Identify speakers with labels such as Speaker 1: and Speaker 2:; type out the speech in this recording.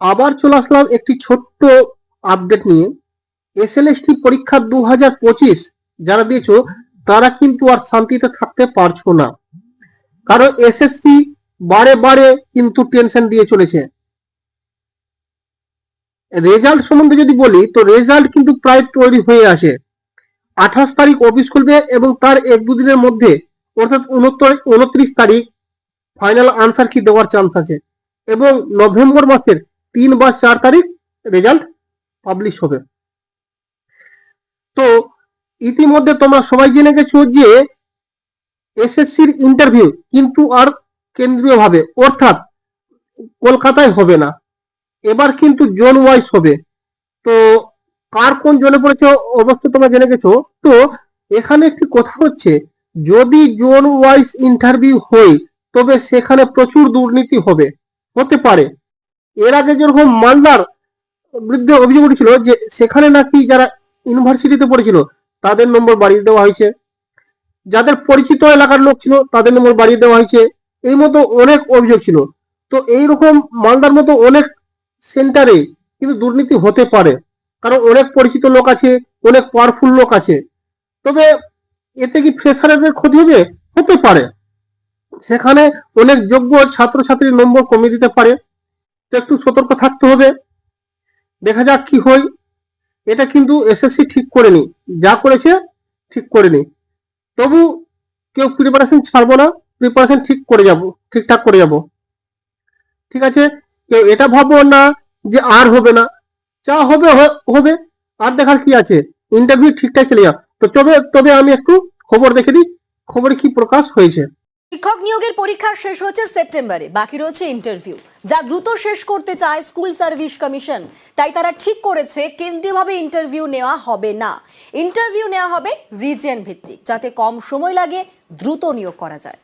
Speaker 1: আবার চলে আসলাম একটি ছোট্ট আপডেট নিয়ে। এসএলএসটি পরীক্ষা দু হাজার পঁচিশ, যারা দিয়েছ, তারা কিন্তু আর শান্তিতে থাকতে পারছ না। কারণ এসএসসি বারে বারে কিন্তু টেনশন দিয়ে চলেছে। রেজাল্ট সম্বন্ধে যদি বলি, তো রেজাল্ট কিন্তু প্রায় তৈরি হয়ে আসে। আঠাশ তারিখ অফিস খুলবে এবং তার এক দুদিনের মধ্যে, অর্থাৎ উনত্রিশ তারিখ ফাইনাল আনসার কি দেওয়ার চান্স আছে। এবং নভেম্বর মাসের তিন বা চার তারিখ রেজাল্ট পাবলিশ হবে। তো ইতিমধ্যে তোমরা সবাই জেনে গেছো যে এসএসসির ইন্টারভিউ কিন্তু আর কেন্দ্রীয় ভাবে অর্থাৎ কলকাতায় হবে না। এবার কিন্তু জোন ওয়াইজ হবে। তো কার কোন জোনে পড়েছে অবশ্যই তোমরা জেনে গেছো। তো এখানে একটি কথা হচ্ছে, যদি জোন ওয়াইজ ইন্টারভিউ হয়, তবে সেখানে প্রচুর দুর্নীতি হবে। হতে পারে। এর আগে যেরকম মালদার বিরুদ্ধে অভিযোগ উঠেছিল যে সেখানে নাকি যারা ইউনিভার্সিটিতে পড়েছিল, তাদের নম্বর বাড়িয়ে দেওয়া হয়েছে। যাদের পরিচিত এলাকার লোক ছিল, তাদের নম্বর বাড়িয়ে দেওয়া হয়েছে। এই মতো অনেক অভিযোগ ছিল। তো এই রকম মালদার মতো অনেক সেন্টারে কিন্তু দুর্নীতি হতে পারে। কারণ অনেক পরিচিত লোক আছে, অনেক পাওয়ারফুল লোক আছে। তবে এতে কি ফ্রেশারদের ক্ষতি হবে? হতে পারে। সেখানে অনেক যোগ্য ছাত্রছাত্রীর নম্বর কমিয়ে দিতে পারে। তো একটু সতর্ক থাকতে হবে। দেখা যাক কি হয়। এটা কিন্তু এসএসসি ঠিক করেনি। যা করেছে, ঠিক করেনি। তবু কেউ প্রিপারেশন ছাড়বো না। প্রিপারেশন ঠিক করে যাব, ঠিকঠাক করে যাব। ঠিক আছে? কেউ এটা ভাববো না যে আর হবে না। যা হবে হবে। আর দেখার কি আছে? ইন্টারভিউ ঠিকঠাক চলে যাও তো তবে তবে আমি একটু খবর দেখে দিই। খবরে কি প্রকাশ হয়েছে।
Speaker 2: শিক্ষক নিয়োগের পরীক্ষা শেষ হচ্ছে সেপ্টেম্বরে, বাকি রয়েছে ইন্টারভিউ যা দ্রুত শেষ করতে চায় স্কুল সার্ভিস কমিশন তাই তারা ঠিক করেছে, কেন্দ্রীয়ভাবে ইন্টারভিউ নেওয়া হবে না। ইন্টারভিউ নেওয়া হবে রিজিয়ন ভিত্তিক, যাতে কম সময় লাগে দ্রুত নিয়োগ করা যায়।